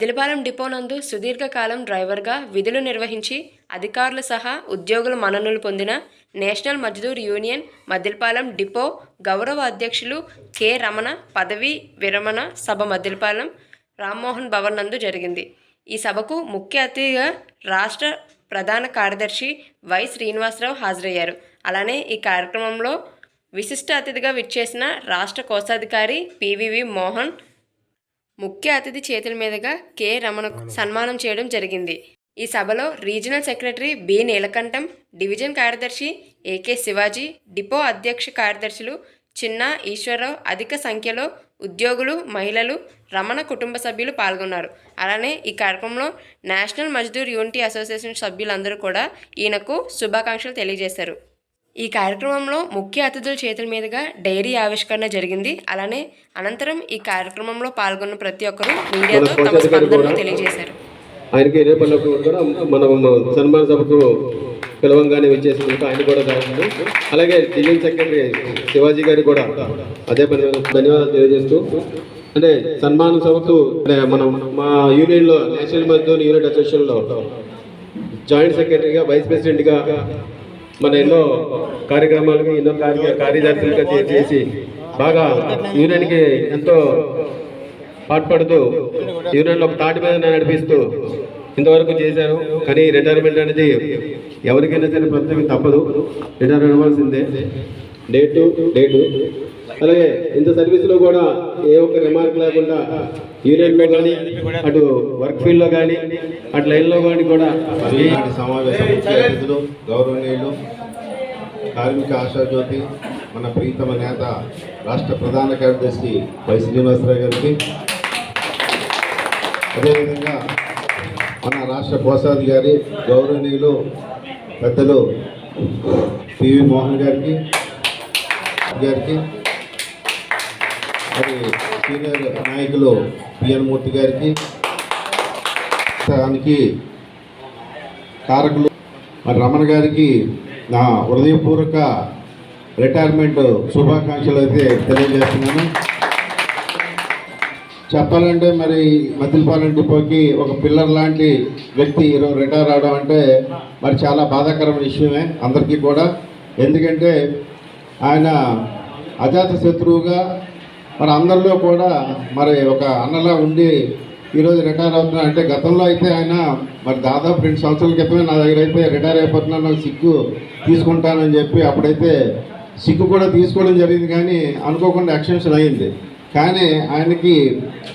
Maddilapalem depot నందు సుదీర్ఘకాలం డ్రైవర్గా విధులు నిర్వహించి అధికారులు సహా ఉద్యోగుల మన్ననలు పొందిన national Mazdoor union Maddilapalem depot గౌరవ అధ్యక్షులు కె రమణ పదవీ విరమణ సభ మద్దిలపాలెం రామ్మోహన్ భవన్ నందు జరిగింది. ఈ సభకు ముఖ్య అతిథిగా రాష్ట్ర ప్రధాన కార్యదర్శి వై శ్రీనివాసరావు హాజరయ్యారు. అలానే ఈ కార్యక్రమంలో విశిష్ట అతిథిగా విచ్చేసిన రాష్ట్ర కోశాధికారి పివివి మోహన్ ముఖ్య అతిథి చేతుల మీదుగా కె. రమణకు సన్మానం చేయడం జరిగింది. ఈ సభలో regional secretary B. Neelakantam division కార్యదర్శి ఏకే శివాజీ డిపో అధ్యక్ష కార్యదర్శులు చిన్న ఈశ్వరరావు అధిక సంఖ్యలో ఉద్యోగులు మహిళలు రమణ కుటుంబ సభ్యులు పాల్గొన్నారు. అలానే ఈ కార్యక్రమంలో నేషనల్ మజ్దూర్ యూనిటీ అసోసియేషన్ సభ్యులందరూ కూడా ఈయనకు శుభాకాంక్షలు తెలియజేశారు. ఈ కార్యక్రమంలో ముఖ్య అతిథుల చేతుల మీదుగా డైరీ ఆవిష్కరణ జరిగింది. అలానే అనంతరం ఈ కార్యక్రమంలో పాల్గొన్న ప్రతి ఒక్కరూ మీడియాతో తమ స్పందనను తెలియజేశారు. ఆయనకి కూడా మనం సన్మాన సభకు పిలవంగానే వచ్చేసినందుకు ఆయన కూడా ధన్యవాదాలు. అలాగే డివిజన్ సెక్రటరీ శివాజీ గారికి కూడా అదే పని ధన్యవాదాలు తెలియజేస్తూ అంటే సన్మాన సభకు అంటే మనం మా యూనియన్లో నేషనల్ మజ్దూర్ యూనిట్ అసోసియేషన్లో జాయింట్ సెక్రటరీగా వైస్ ప్రెసిడెంట్గా మన ఎన్నో కార్యక్రమాలు ఎన్నో కార్య కార్యదర్శులుగా చేసి బాగా యూనియన్కి ఎంతో పాటుపడుతూ యూనియన్లో ఒక తాటి మీద నడిపిస్తూ ఇంతవరకు చేశారు. కానీ రిటైర్మెంట్ అనేది ఎవరికైనా సరే ప్రస్తుతం తప్పదు. రిటైర్ అవ్వాల్సిందే. డేటు డేటు అలాగే ఇంత సర్వీస్లో కూడా ఏ ఒక్క రిమార్క్ లేకుండా యూనియన్లో కానీ అటు వర్క్ ఫీల్డ్లో కానీ అటు లైన్లో కానీ కూడా సమావేశం ముఖ్య అతిథులు గౌరవనీయులు కార్మిక ఆశాజ్యోతి మన ప్రీతమ నేత రాష్ట్ర ప్రధాన కార్యదర్శి వై శ్రీనివాసరావు గారికి. అదేవిధంగా మన రాష్ట్ర కోశాధికారి గౌరవనీయులు పెద్దలు పివి మోహన్ గారికి గారికి. మరి సీనియర్ నాయకులు పిఎన్ మూర్తి గారికి దానికి కారకులు మరి రమణ గారికి నా హృదయపూర్వక రిటైర్మెంట్ శుభాకాంక్షలు అయితే తెలియజేస్తున్నాను. చెప్పాలంటే మరి మద్దిలపాలెం డిపోకి ఒక పిల్లర్ లాంటి వ్యక్తి ఈరోజు రిటైర్ అవడం అంటే మరి చాలా బాధాకరమైన విషయమే అందరికీ కూడా. ఎందుకంటే ఆయన అజాత శత్రువుగా మరి అందరిలో కూడా మరి ఒక అన్నలా ఉండి ఈరోజు రిటైర్ అవుతున్నా అంటే గతంలో అయితే ఆయన మరి దాదాపు రెండు సంవత్సరాల క్రితమే నా దగ్గర అయితే రిటైర్ అయిపోతున్నాను నాకు సిగ్గు తీసుకుంటానని చెప్పి అప్పుడైతే సిగ్గు కూడా తీసుకోవడం జరిగింది కానీ అనుకోకుండా ఎక్స్టెన్షన్ అయింది. కానీ ఆయనకి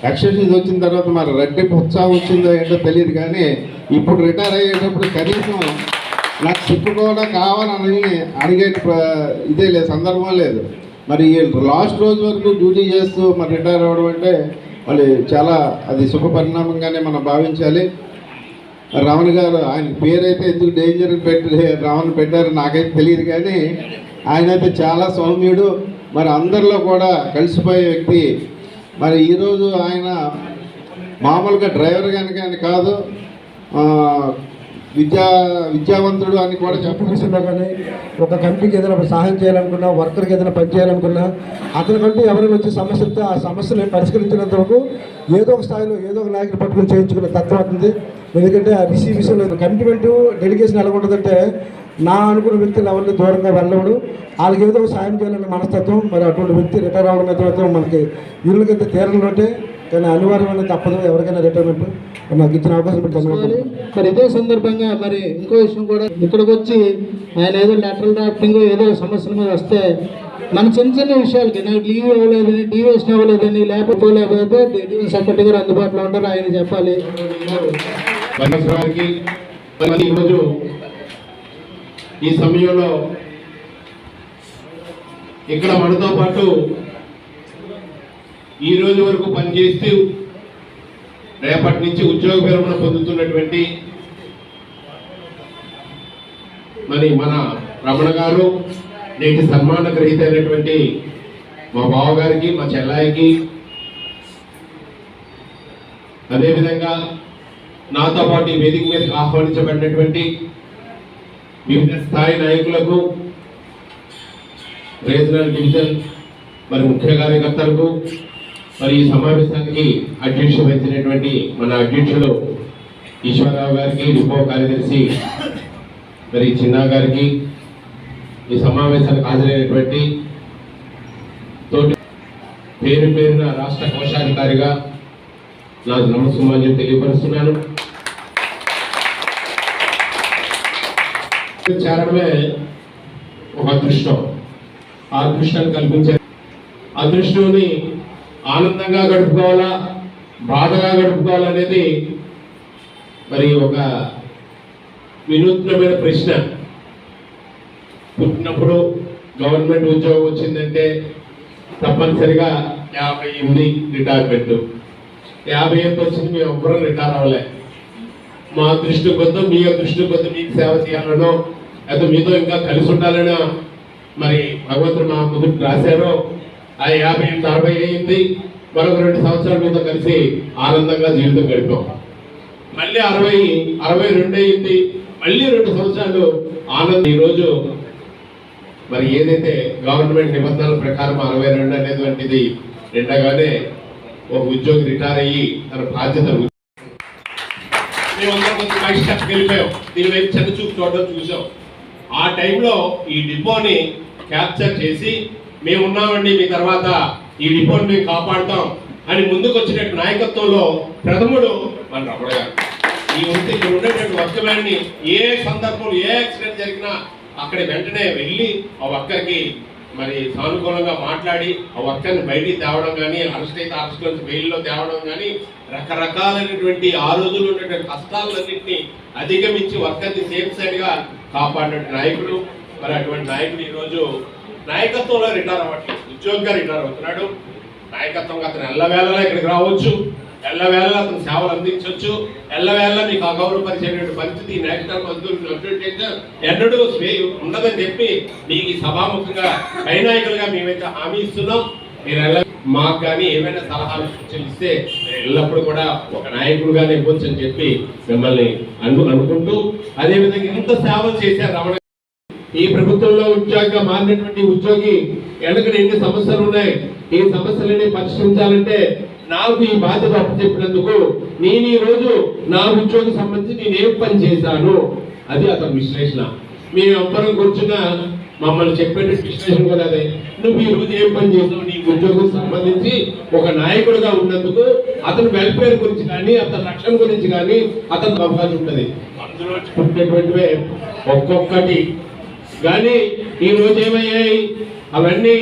ఎక్స్టెన్షన్ వచ్చిన తర్వాత మరి రెట్టింపు ఉత్సాహం వచ్చిందో ఏంటో తెలియదు కానీ ఇప్పుడు రిటైర్ అయ్యేటప్పుడు కనీసం నాకు సిగ్గు కూడా కావాలని అడిగే ఇదే లేదు సందర్భం లేదు. మరి లాస్ట్ రోజు వరకు డ్యూటీ చేస్తూ మరి రిటైర్ అవ్వడం అంటే మళ్ళీ చాలా అది శుభ పరిణామంగానే మనం భావించాలి. రావణ్ గారు ఆయన పేరైతే ఎందుకు డేంజర్ పెట్టి రావణ్ పెట్టారో నాకైతే తెలియదు కానీ ఆయన అయితే చాలా సౌమ్యుడు. మరి అందరిలో కూడా కలిసిపోయే వ్యక్తి. మరి ఈరోజు ఆయన మామూలుగా డ్రైవర్ కనుక ఆయన కాదు. విద్యా విద్యావంతుడు అని కూడా విషయంలో కానీ ఒక కంపెనీకి ఏదైనా సహాయం చేయాలనుకున్నా వర్కర్కి ఏదైనా పని చేయాలనుకున్నా అతనికంటే ఎవరైనా వచ్చి సమస్య వస్తే ఆ సమస్యను పరిష్కరించినంత వరకు ఏదో ఒక స్థాయిలో ఏదో ఒక నాయకుడు పట్టుకుని చేయించుకునే తత్వం అవుతుంది ఎందుకంటే ఆ రిసీ విషయంలో కమిట్మెంట్ డెలిగేషన్ ఎలా ఉంటుందంటే నా అనుకున్న వ్యక్తులు ఎవరిని దూరంగా వెళ్ళవడు వాళ్ళకి ఏదో ఒక సాయం చేయాలనే మనస్తత్వం మరి అటువంటి వ్యక్తి రిటైర్ అవడం అయితే మనకి వీళ్ళకైతే తీరంలోటే కానీ అనివార్యమైన తప్పదు. ఎవరికైనా రిటైర్మెంట్ నాకు ఇచ్చిన అవకాశం. మరి ఇదే సందర్భంగా మరి ఇంకో విషయం కూడా ఇక్కడికి వచ్చి ఆయన ఏదో లెటర్ డ్రాఫ్టింగ్ ఏదో సమస్యల మీద వస్తే మన చిన్న చిన్న విషయాలకి నాకు లీవ్ ఇవ్వలేదని డీవేషన్ ఇవ్వలేదని లేకపోతే డివిజన్ సెక్రటరీ గారు అందుబాటులో ఉంటారు ఆయన చెప్పాలి. ఈరోజు ఈ సమయంలో ఇక్కడ మనతో పాటు ఈ రోజు వరకు పనిచేస్తూ రేపటి నుంచి ఉద్యోగ విరమణ పొందుతున్నటువంటి మరి మన రమణ గారు నేటి సన్మాన గ్రహీత అయినటువంటి మా బావగారికి మా చెల్లాయికి అదేవిధంగా నాతో పాటు ఈ వేదిక మీదకి ఆహ్వానించబడినటువంటి వివిధ స్థాయి నాయకులకు రీజనల్ డివిజన్ మరి ముఖ్య కార్యకర్తలకు మరి ఈ సమావేశానికి అధ్యక్ష వహించినటువంటి మన అధ్యక్షులు ఈశ్వరరావు గారికి డిపో కార్యదర్శి మరి చిన్నా గారికి ఈ సమావేశానికి హాజరైనటువంటి తోటి పేరు పేరున రాష్ట్ర కోశాధికారిగా నా నమస్కారం తెలియపరుస్తున్నాను. చేరడమే ఒక అదృష్టం. ఆ అదృష్టాన్ని కల్పించే అదృష్టాన్ని ఆనందంగా గడుపుకోవాలా? బాధగా గడుపుకోవాలనేది మరి ఒక వినూత్నమైన ప్రశ్న. పుట్టినప్పుడు గవర్నమెంట్ ఉద్యోగం వచ్చిందంటే తప్పనిసరిగా యాభై ఎనిమిది రిటైర్మెంట్ యాభై ఎనిమిది వచ్చింది మేము ఎవ్వరం రిటైర్ అవ్వలే. మా దృష్టి కొద్దు మీ దృష్టి కొద్దు మీకు సేవ చేయాలనో లేదా మీతో ఇంకా కలిసి ఉండాలనో మరి భగవంతుడు మా ముందుకు రాశారో ఆ యాభై ఎనిమిది అరవై అయింది. మరొక రెండు సంవత్సరాల మీద కలిసి ఆనందంగా జీవితం గడిపాం. మళ్ళీ అరవై అరవై రెండు అయింది. మళ్ళీ రెండు సంవత్సరాలు ఆనందం. ఈరోజు మరి ఏదైతే గవర్నమెంట్ నిబంధనల ప్రకారం అరవై రెండు అనేటువంటిది నిండగానే ఒక ఉద్యోగి రిటైర్ అయ్యి తన బాధ్యత మేమందరం కొంచెం పై స్టెప్ వెళ్ళిపోయాం. దీని చిన్న చూపు చూడడం చూసాం. ఆ టైంలో ఈ డిపోని క్యాప్చర్ చేసి మేము ఉన్నామండి మీ తర్వాత ఈ డిపోని మేము కాపాడుతాం అని ముందుకు వచ్చినట్టు నాయకత్వంలో ప్రథముడు మన రమణ గారు. ఈ వృత్తి ఇక్కడ ఉండేటువంటి వర్గమాన్ని ఏ సందర్భంలో ఏ యాక్సిడెంట్ జరిగినా అక్కడ వెంటనే వెళ్ళి ఆ వర్కర్కి మరి సానుకూలంగా మాట్లాడి ఆ వర్కర్ని బయటికి తేవడం కానీ అరెస్ట్ అయితే అరెస్ట్ నుంచి బెయిల్లో తేవడం కానీ రకరకాలైనటువంటి ఆ రోజులు ఉన్నటువంటి కష్టాలన్నింటినీ అధిగమించి వర్కర్ని సేఫ్ సైడ్గా కాపాడిన నాయకుడు. మరి అటువంటి నాయకుడు ఈరోజు నాయకత్వంలో రిటైర్ అవ్వట్లేదు. ఉద్యోగిగా రిటైర్ అవుతున్నాడు. నాయకత్వంగా అతను ఎల్లవేళలా ఇక్కడికి రావచ్చు. ఎల్లవేళలా అతను సేవలు అందించవచ్చు. ఎల్లవేళలా మీకు అగౌరవపరిచేటువంటి పరిస్థితి నేషనల్ అసోసియేషన్ ఎన్నడూ స్వే ఉండదని చెప్పి మీకు ఈ సభాముఖంగా నాయకులుగా మేమైతే హామీ ఇస్తున్నాం. మీరు ఎల్ల మాకు కానీ ఏమైనా సలహాలు సూచనలు ఇస్తే ఎల్లప్పుడూ కూడా ఒక నాయకుడుగానే ఇవ్వచ్చు అని చెప్పి మిమ్మల్ని అను అనుకుంటూ అదేవిధంగా ఇంత సేవలు చేశారు రమణ ఈ ప్రభుత్వంలో ఉద్యోగిగా మారినటువంటి ఉద్యోగి వెనక ఎన్ని సమస్యలు ఉన్నాయి? ఈ సమస్యలని పరిష్కరించాలంటే నాకు ఈ బాధ్యత అప్పచెప్పినందుకు నేను ఈ రోజు నా ఉద్యోగం సంబంధించి నేను ఏం పని చేశాను? అది అతని విశ్లేషణ. మేము అందరం కూర్చున్న మమ్మల్ని చెప్పేట విశ్లేషణ కూడా అదే. నువ్వు ఈ రోజు ఏం పని చేసావు నీ ఉద్యోగం సంబంధించి ఒక నాయకుడిగా ఉన్నందుకు అతని వెల్ఫేర్ గురించి కానీ అతని రక్షణ గురించి కానీ అతను అవకాశం ఉంటుంది. అందులో పుట్టినటువంటివే ఒక్కొక్కటి. కానీ ఈ రోజు ఏమయ్యాయి? అవన్నీ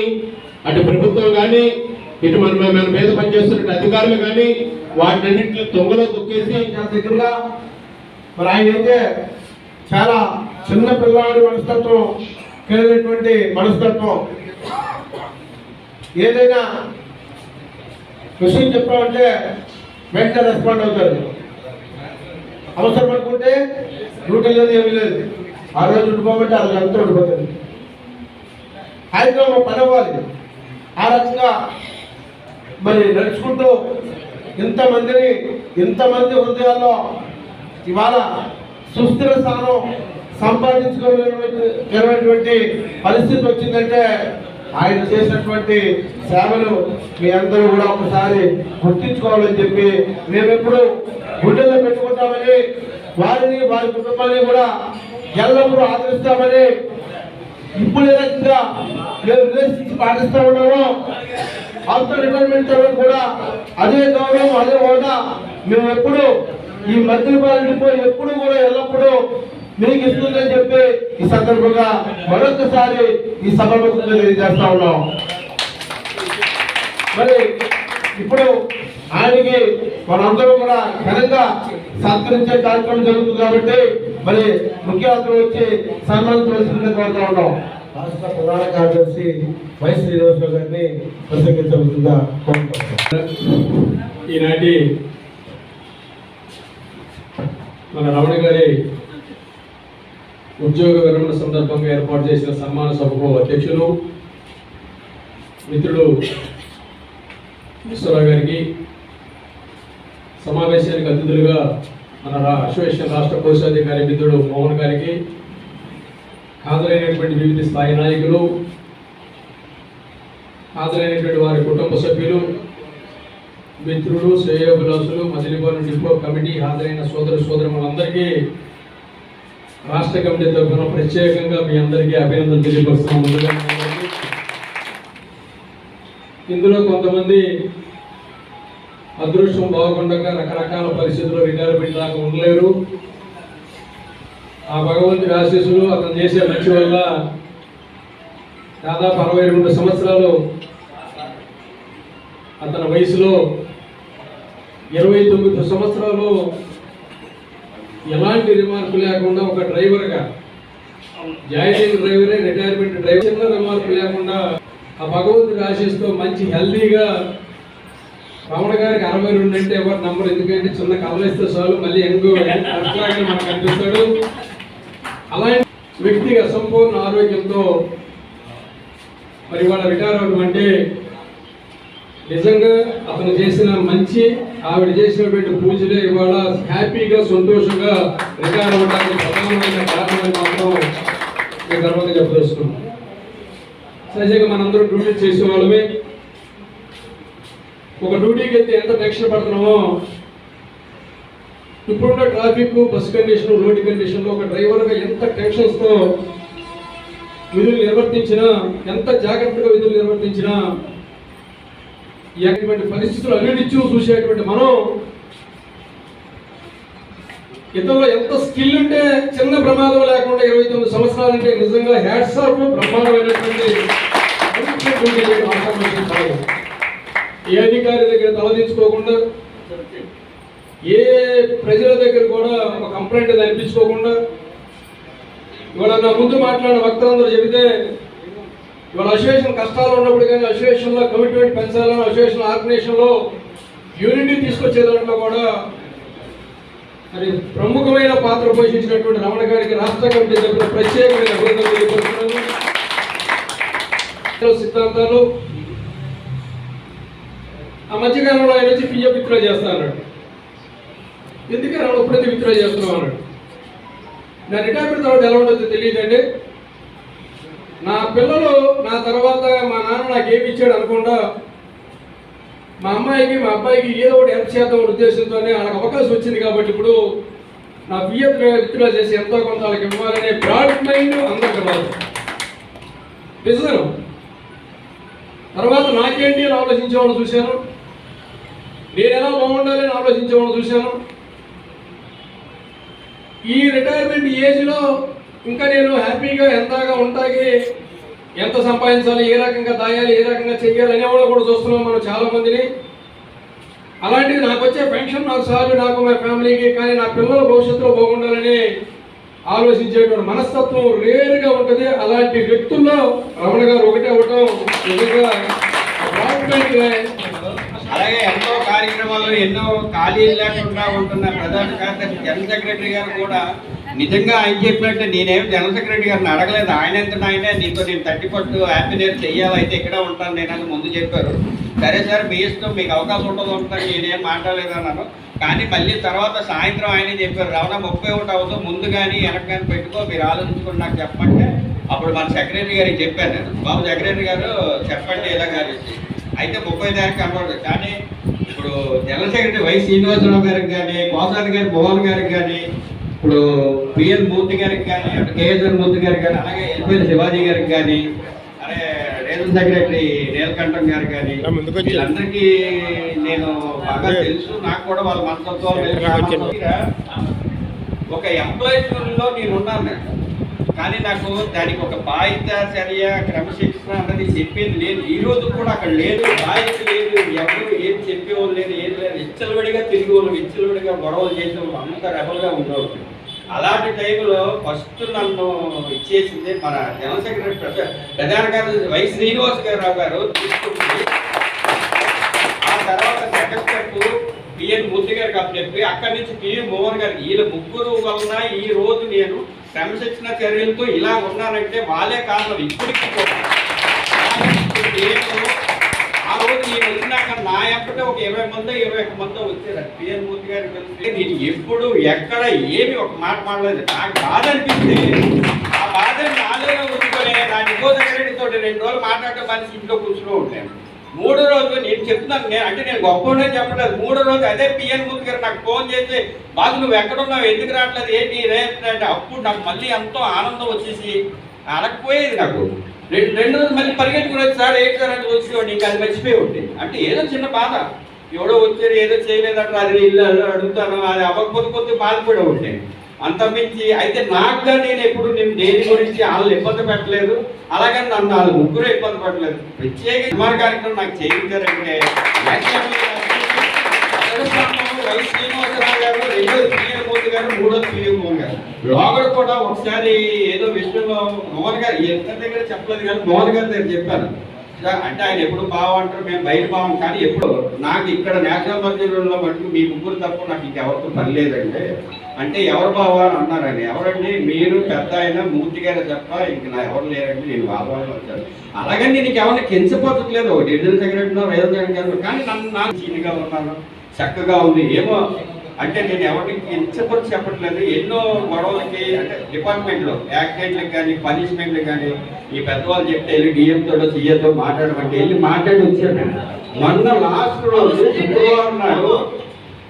అటు ప్రభుత్వం కానీ ఇటు మన మన మీద పనిచేస్తున్న అధికారులు కానీ వాటినన్నింటిలో తొంగలో తొక్కేసి చాలా దగ్గరగా మరి ఆయన అయితే చాలా చిన్న పిల్లవాడి మనస్తత్వం కలిగినటువంటి మనస్తత్వం. ఏదైనా విషయం చెప్పామంటే వెంటనే రెస్పాండ్ అవుతారు. అవసరం అనుకుంటే డ్యూటీ లేదు ఏమీ లేదు. ఆ రోజు ఉండిపోమంటే ఆ రోజు అంతా ఉండిపోతుంది. ఆయనతో పని అవ్వాలి. ఆ రకంగా మరి నడుచుకుంటూ ఇంతమందిని ఇంతమంది హృదయాల్లో ఇవాళ సుస్థిర స్థానం సంపాదించుకోలేనటువంటి పరిస్థితి వచ్చిందంటే ఆయన చేసినటువంటి సేవలు మీ అందరూ కూడా ఒకసారి గుర్తించుకోవాలని చెప్పి మేమెప్పుడు గుండెల్లో పెట్టుకుంటామని వారిని వారి కుటుంబాన్ని కూడా ఎల్లప్పుడూ ఆదరిస్తామని ఇప్పుడు ఏ రకంగా మేము నిర్దేశించి పాటిస్తా ఉన్నామో ఆఫ్టర్ రిటైర్మెంట్ తర్వాత కూడా అదే గౌరవం అదే హోదా మేము ఎప్పుడు ఈ మధ్యపాలన డిపో ఎప్పుడు కూడా ఎల్లప్పుడూ మీకు ఇస్తుందని చెప్పి ఈ సందర్భంగా మరొకసారి ఈ సభముఖంగా తెలియజేస్తా ఉన్నాం. మరి ఇప్పుడు ఆయనకి మనందరూ కూడా ఘనంగా సత్కరించే కార్యక్రమం జరుగుతుంది కాబట్టి మరి ముఖ్య అతిథులు వచ్చి సన్మానించవలసిందిగా కోరుతా ఉన్నాం. రాష్ట్ర ప్రధాన కార్యదర్శి వై శ్రీనివాసరావు గారిని ప్రసంగించవలసిందిగా ఈనాటి మన రమణ గారి ఉద్యోగ విరమణ సందర్భంగా ఏర్పాటు చేసిన సన్మాన సభకు అధ్యక్షులు మిత్రుడు విశ్వరావు గారికి సమావేశానికి అతిథులుగా మన రా అసోసియేషన్ రాష్ట్ర కోశాధికారి మిత్రుడు మోహన్ గారికి హాజరైనటువంటి వివిధ స్థాయి నాయకులు హాజరైనటువంటి వారి కుటుంబ సభ్యులు మిత్రులు శ్రేయోభిలాసులు మదిలిపాలెం డిపో కమిటీ హాజరైన సోదర సోదరులందరికీ రాష్ట్ర కమిటీ తరఫున ప్రత్యేకంగా మీ అందరికీ అభినందనలు తెలియపరుస్తున్నాం. ఇందులో కొంతమంది అదృష్టం బాగుండగా రకరకాల పరిస్థితుల్లో రిటైర్మెంట్ దాకా ఉండలేరు. ఆ భగవంతుడి ఆశీస్సులు అతను చేసే మంచి వల్ల దాదాపు అరవై రెండు సంవత్సరాలు అతని వయసులో ఇరవై తొమ్మిది సంవత్సరాలు ఎలాంటి రిమార్కు లేకుండా ఒక డ్రైవర్గా జాయినింగ్ డ్రైవరే రిటైర్మెంట్ డ్రైవర్ రిమార్కు లేకుండా ఆ భగవంతుడి ఆశీస్సుతో మంచి హెల్దీగా రమణ గారికి అరవై రెండు అంటే ఎవరు నమ్మరు ఎందుకంటే చిన్న కవలిస్తే చాలు మళ్ళీ ఎంగు అట్లాగే మనకు కనిపిస్తాడు అలాంటి వ్యక్తిగా సంపూర్ణ ఆరోగ్యంతో మరి వాళ్ళ రిటైర్ అవ్వడం అంటే నిజంగా అతను చేసిన మంచి ఆవిడ చేసినటువంటి పూజలే ఇవాళ హ్యాపీగా సంతోషంగా రిటైర్ అవ్వడానికి ప్రధానమైన కారణమని మాత్రం నేను గర్వంగా చెప్పదలుచుకున్నాను సహజంగా మనందరం డ్యూటీ చేసే వాళ్ళమే ఒక డ్యూటీకి వెళ్తే ఎంత టెన్షన్ పడుతున్నామో? ఇప్పుడున్న ట్రాఫిక్ బస్ కండిషన్ రోడ్డు కండిషన్లో ఒక డ్రైవర్గా ఎంత టెన్షన్స్తో విధులు నిర్వర్తించినా ఎంత జాగ్రత్తగా విధులు నిర్వర్తించినా ఇటువంటి పరిస్థితులు అన్నిటిచ్చు చూసేటువంటి మనం ఇతరులు ఎంత స్కిల్ ఉంటే చిన్న ప్రమాదం లేకుండా ఇరవై తొమ్మిది సంవత్సరాలు అంటే నిజంగా హ్యాట్స్ బ్రహ్మాండమైనటువంటి మంచి డ్యూటీ చేయడం ఆశామాషి కాదు. ఏ అధికారి దగ్గర తలదించుకోకుండా ఏ ప్రజల దగ్గర కూడా ఒక కంప్లైంట్ అనిపించుకోకుండా ఇవాళ నా ముందు మాట్లాడిన వక్తలందరూ చెబితే ఇవాళ అసోసియేషన్ కష్టాలు ఉన్నప్పుడు కానీ అసోసియేషన్లో కమిట్మెంట్ పెంచాలని అసోసియేషన్ ఆర్గనైజేషన్లో యూనిటీ తీసుకొచ్చే దాంట్లో కూడా మరి ప్రముఖమైన పాత్ర పోషించినటువంటి రమణ గారికి రాష్ట్ర కమిటీ తరఫున ప్రత్యేకమైన అభివృద్ధి తెలియపరుస్తున్నాను. సిద్ధాంతాలు ఆ మధ్యకాలంలో ఆయన వచ్చి పిఎఫ్ విత్డ్రా చేస్తా అన్నాడు. ఎందుకని రమణ విత్డ్రా చేస్తున్నాం అన్నాడు. నా రిటైర్మెంట్ తర్వాత ఎలా ఉండదో తెలియదండి. నా పిల్లలు నా తర్వాత మా నాన్న నాకు ఏమి ఇచ్చాడు అనుకుండా మా అమ్మాయికి మా అబ్బాయికి ఏదో ఒకటి హెల్ప్ చేద్దాం ఉద్దేశంతోనే వాళ్ళకి అవకాశం వచ్చింది కాబట్టి ఇప్పుడు నా పిఎఫ్ విత్డ్రా చేసి ఎంతో కొంత వాళ్ళకి ఇవ్వాలనే బ్రాడ్ మైండ్ అందరికి రాదు నిజం తర్వాత నాకేంటి అని ఆలోచించేవాళ్ళు చూశాను నేను ఎలా బాగుండాలి అని చూశాను. ఈ రిటైర్మెంట్ ఏజ్లో ఇంకా నేను హ్యాపీగా ఎంతగా ఉంటాకి ఎంత సంపాదించాలి ఏ రకంగా దాయాలి ఏ రకంగా చెయ్యాలి అనేవాళ్ళు కూడా చూస్తున్నాం మనం చాలామందిని. అలాంటిది నాకు వచ్చే పెన్షన్ నాకు చాలు నాకు మా ఫ్యామిలీకి కానీ నా పిల్లల భవిష్యత్తులో బాగుండాలని ఆలోచించేటువంటి మనస్తత్వం రేరుగా ఉంటుంది. అలాంటి వ్యక్తుల్లో రమణ గారు ఒకటే అవటం నిజంగా అలాగే ఎంతో కార్యక్రమాల్లో ఎన్నో ఖాళీలు లేకుండా ఉంటున్న ప్రధాన కార్యదర్శి జనరల్ సెక్రటరీ గారు కూడా నిజంగా ఆయన చెప్పినట్టు నేనేం జనరల్ సెక్రటరీ గారిని అడగలేదు. ఆయన ఎంత ఆయనే నీతో నేను థర్టీ ఫస్ట్ హ్యాపీనెస్ చెయ్యాలైతే ఇక్కడ ఉంటాను నేను అని ముందు చెప్పారు. సరే సార్ మీ ఇష్టం మీకు అవకాశం ఉండదు ఉంటాను నేనేం మాట్లాడలేదు అన్నాను కానీ మళ్ళీ తర్వాత సాయంత్రం ఆయనే చెప్పారు రవణ ముప్పై ఒకటి అవ్వదు ముందు కానీ వెనక కానీ పెట్టుకో మీరు ఆలోచించుకుని నాకు చెప్పంటే అప్పుడు మన సెక్రటరీ గారికి చెప్పాను. నేను బాబు సెక్రటరీ గారు చెప్పండి ఇలా గారు అయితే ముప్పై తారీఖు కనబడదు కానీ ఇప్పుడు జనరల్ సెక్రటరీ వై శ్రీనివాసరావు గారికి కానీ కోసారి గారి మోహన్ గారికి కానీ ఇప్పుడు పిఎన్ మూర్తి గారికి కానీ అటు కేఎస్ఆర్ మూర్తి గారికి కానీ అలాగే ఎల్పిఎల్ శివాజీ గారికి కానీ అలాగే రీజనల్ సెక్రటరీ నీలకంఠం గారు కానీ వీళ్ళందరికీ నేను బాగా తెలుసు. నాకు కూడా వాళ్ళ మనస్తత్వాలు తెలుసు. ఒక ఎంప్లాయీస్లో నేను ఉన్నాను. కానీ నాకు దానికి ఒక బాధ్యత చర్య క్రమశిక్షణ అన్నది చెప్పేది లేదు. ఈ రోజు కూడా అక్కడ లేదు. బాధ్యత లేదు. ఎవరు ఏం చెప్పేవాళ్ళు లేదు. ఏం లేదు. ఇచ్చలవిడిగా తిరిగి వాళ్ళు విచ్చలవిడిగా గొడవలు చేసే అంత రెబల్గా ఉండేవాళ్ళు. అలాంటి టైంలో ఫస్ట్ నన్ను ఇచ్చేసింది మన జనరల్ సెక్రటరీ ప్రధాన కార్యదర్శి వై శ్రీనివాస్ గారు గారు తీసుకుంటుంది ఆ తర్వాత సెకండ్ స్టెప్ పిఎన్ మూర్తి గారికి అప్పచెప్పి అక్కడి నుంచి పిఎన్ మోహన్ గారికి వీళ్ళ ముగ్గురు వలన ఈ రోజు నేను క్రమశిక్షణ చర్యలతో ఇలా ఉన్నారంటే వాళ్ళే కారణం ఇప్పటికీ కూడా. ఆ రోజు నేను వచ్చినాక నా ఎప్పటికే ఒక ఇరవై మందో ఇరవై ఒక మందో వచ్చారు పిఎన్ మూర్తి గారికి వెళ్తే నేను ఎప్పుడు ఎక్కడ ఏమి ఒక మాట మాట్లాడలేదు. నాకు బాధ అనిపిస్తే ఆ బాధని నాలుగుగా ఉంచుకొని నా నిగో తోటి రెండు రోజులు మాట్లాడటం మనిషి ఇంట్లో కూర్చుని ఉంటాను మూడో రోజు నేను చెప్తున్నాను నేను అంటే నేను గొప్పనే చెప్పలేదు మూడో రోజు అదే పిఎన్ మూర్తి గారు నాకు ఫోన్ చేసి బాబు నువ్వు ఎక్కడున్నావు? ఎందుకు రావట్లేదు? ఏంటి? రేపు అంటే అప్పుడు నాకు మళ్ళీ ఎంతో ఆనందం వచ్చేసి అడగపోయేది నాకు. రెండు రెండు రోజులు మళ్ళీ పరిగెట్టుకునేది సార్ ఏంటి సార్ అంటే వచ్చేవాడు ఇంకా అది మర్చిపోయి ఉంటే. అంటే ఏదో చిన్న బాధ. ఎవడో వచ్చారు ఏదో చేయలేదంటారు అది ఇల్లు అడుగుతాను అది అవ్వకపోతే కొద్ది బాధపడి ఉంటాయి అంతమించి అయితే నాకు నేను ఎప్పుడు నేను దేని గురించి వాళ్ళని ఇబ్బంది పెట్టలేదు అలాగని నన్ను వాళ్ళు ముగ్గురు ఇబ్బంది పెట్టలేదు ప్రత్యేక కుమార్ కార్యక్రమం నాకు చేయించారంటే రవి శ్రీనివాసరావు గారు రెండోది పిఎన్ మోదీ గారు మూడోది పిఎం మోహన్ గారు. కూడా ఒకసారి ఏదో విషయంలో మోహన్ గారు ఎంత దగ్గర చెప్పలేదు కానీ మోహన్ గారి దగ్గర చెప్పాను. అంటే ఆయన ఎప్పుడు బాగుంటారు మేము బయట బాగుంటాం కానీ ఎప్పుడు నాకు ఇక్కడ నేషనల్ మంత్రిలో మటుకు మీ ముగ్గురు తప్ప నాకు ఇంకెవరితో పని లేదంటే అంటే ఎవరు బావ అని అన్నారని ఎవరండి? మీరు పెద్ద ఆయన మూర్తి గారు తప్ప ఇంక నా ఎవరు లేరండి. నేను బాబాయ్ వచ్చాను. అలాగని నీకు ఎవరిని కించపోతట్లేదు. ఒక డివిజన్ సెక్రటరీ రేవంత్ గారు కానీ నన్ను నాకు చీనిగా ఉన్నాను చక్కగా ఉంది. ఏమో అంటే నేను ఎవరికి కించపరిచి చెప్పట్లేదు. ఎన్నో గొడవలకి అంటే డిపార్ట్మెంట్లో యాక్సిడెంట్లకు కానీ పనిష్మెంట్లకు కానీ ఈ పెద్దవాళ్ళు చెప్తే వెళ్ళి డిఎంతో సీఎంతో మాట్లాడమంటే వెళ్ళి మాట్లాడి వచ్చాను మొన్న లాస్ట్ రోజు శుక్రవారం నాడు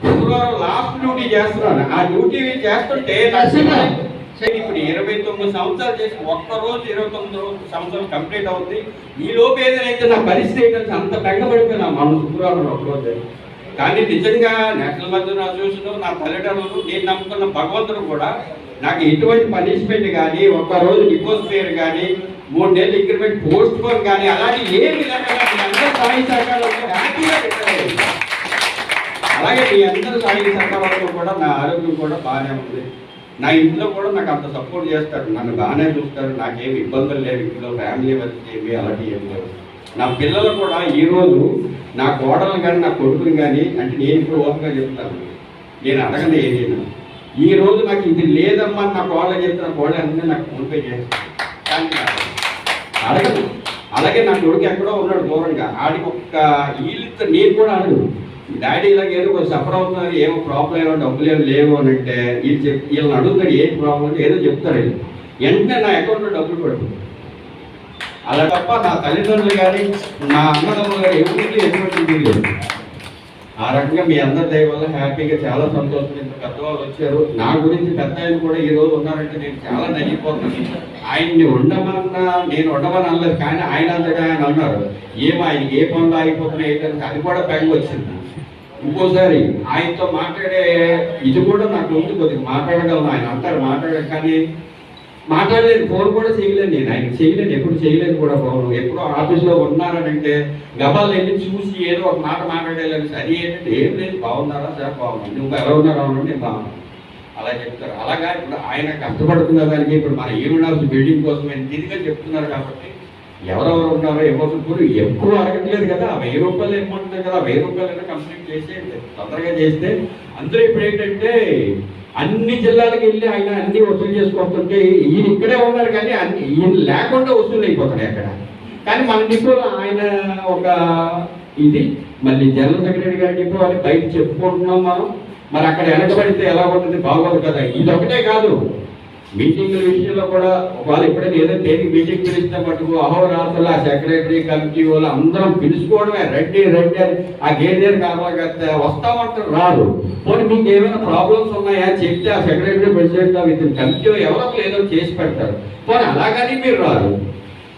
శుక్రవారం లాస్ట్ డ్యూటీ చేస్తున్నాను. ఆ డ్యూటీ చేస్తుంటే ఇప్పుడు ఇరవై తొమ్మిది సంవత్సరాలు చేసి ఒక్క రోజు ఇరవై తొమ్మిది రోజు సంవత్సరాలు కంప్లీట్ అవుతుంది ఈ లోపు ఏదైతే నా పరిస్థితి ఏంటంటే అంత బెంగపడిపోయినా మన శుక్రవారం ఒక రోజు కానీ నిజంగా నేషనల్ మధ్య అసోసియేషన్ నా తల్లిదండ్రులు నేను నమ్ముకున్న భగవంతుడు కూడా నాకు ఎటువంటి పనిష్మెంట్ కానీ ఒక్క రోజు డిపోజ్ పేరు కానీ మూడు నెలలు ఇంక్రిమెంట్ పోస్ట్ పోన్ కానీ అలాంటి సాయి సహకారాలతో హ్యాపీగా అలాగే మీ అందరూ సాగి సహకారాలతో కూడా నా ఆరోగ్యం కూడా బాగానే ఉంది. నా ఇంట్లో కూడా నాకు అంత సపోర్ట్ చేస్తారు. నన్ను బాగానే చూస్తారు. నాకేమి ఇబ్బందులు లేవు. ఇంట్లో ఫ్యామిలీ వర్క్ ఏమి అలాంటి ఏమి లేవు. నా పిల్లలు కూడా ఈరోజు నా కోడలు కానీ నా కొడుకుని కానీ అంటే నేను ఇప్పుడు ఓపెన్గా చెప్తాను. నేను అడగను ఏదైనా ఈ రోజు నాకు ఇది లేదమ్మా నా కోడలు చెప్తున్న కోడలు అన్నీ నాకు ఫోన్పే చేస్తాను. కానీ అడగను. అలాగే నా కొడుకు ఎక్కడో ఉన్నాడు దూరంగా. ఆడికి ఒక్క వీళ్ళతో నేను కూడా అడగను. డాడీ ఇలాగ ఏదో కొంచెం సఫర్ అవుతున్నారు ఏమో ప్రాబ్లం ఏమో డబ్బులు ఏమో లేవు అని అంటే వీళ్ళు చెప్ వీళ్ళని అడుగుతాడు ఏం ప్రాబ్లం అంటే ఏదో చెప్తాడు వీళ్ళు. వెంటనే నా అకౌంట్లో డబ్బులు పడుతుంది. అలా తప్ప నా తల్లిదండ్రులు కానీ నా అన్నదమ్ములు కానీ ఎవరికి ఎటువంటి లేదు. ఆ రకంగా మీ అందరి దయ వల్ల హ్యాపీగా చాలా సంతోషం. ఇంత పెద్దవాళ్ళు వచ్చారు. నా గురించి పెద్ద ఆయన కూడా ఈ రోజు ఉన్నారంటే నేను చాలా నలిగిపోతున్నాను ఆయన్ని ఉండమన్నా నేను ఉండమని అనలేదు కానీ ఆయన అంతటా ఆయన అన్నారు. ఏమో ఆయనకి ఏ పనులు ఆగిపోతున్నాయి ఏంటంటే అది కూడా బెంగ వచ్చింది. ఇంకోసారి ఆయనతో మాట్లాడే ఇది కూడా నాకు ఉంది కొద్దిగా మాట్లాడగలను. ఆయన అంటారు మాట్లాడ కానీ మాట్లాడలేదు. ఫోన్ కూడా చేయలేను నేను. ఆయన చేయలేను ఎప్పుడు చేయలేదు కూడా ఫోన్. ఎప్పుడో ఆఫీస్లో ఉన్నారని అంటే గబాలు వెళ్ళి చూసి ఏదో ఒక మాట మాట్లాడలేదు అది ఏంటంటే ఏం లేదు బాగున్నారా సార్? బాగున్నాను. నువ్వు ఎలా ఉన్నారా? నేను బాగున్నాను. అలా చెప్తారు. అలాగా ఇప్పుడు ఆయన కష్టపడుతున్న దానికి ఇప్పుడు మన ఈవెంట్ హౌస్ బిల్డింగ్ కోసం ఆయన ఇదిగా చెప్తున్నారు కాబట్టి ఎవరెవరు ఉన్నారో ఏమవుతుంది ఎప్పుడు ఎక్కువ అడగట్లేదు కదా. ఆ వెయ్యి రూపాయలు ఏమంటుంది కదా. ఆ వెయ్యి రూపాయలు కంప్లీట్ చేసేయండి తొందరగా చేస్తే అందరూ ఇప్పుడు ఏంటంటే అన్ని జిల్లాలకు వెళ్ళి ఆయన అన్ని వసూలు చేసుకోతుంటే ఈయన ఇక్కడే ఉన్నారు కానీ అన్ని ఈయన లేకుండా వసూలు అయిపోతున్నాయి అక్కడ. కానీ మన డిపోలో ఆయన ఒక ఇది మళ్ళీ జనరల్ సెక్రటరీ గారి డిపో అని బయట చెప్పుకుంటున్నాం మనం. మరి అక్కడ వెనకబడితే ఎలా ఉంటుంది? బాగోదు కదా. ఇదొకటే కాదు. మీటింగ్ల విషయంలో కూడా వాళ్ళు ఎప్పుడైనా ఏదో దేనికి మీటింగ్ పిలిచిన మటుకు అహోరాత్రులు ఆ సెక్రటరీ కమిటీ వాళ్ళు అందరం పిలుచుకోవడమే. రెడ్డి రెడ్డి అని ఆ గేట్ దగ్గర కావాలంటే వస్తామంటారు. రారు. పోనీ మీకు ఏమైనా ప్రాబ్లమ్స్ ఉన్నాయా చెప్తే ఆ సెక్రటరీ ప్రెసిడెంట్ ఇతని కమిటీ ఎవరో ఏదో చేసి పెడతారు. పోనీ అలాగని మీరు రారు.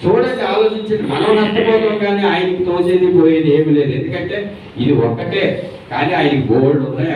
చూడండి ఆలోచించండి. మనం నష్టపోతాం కానీ ఆయనకి తోచేది పోయేది ఏమి లేదు. ఎందుకంటే ఇది ఒక్కటే. కానీ ఆయనకి గోల్డ్ ఉన్నాయి.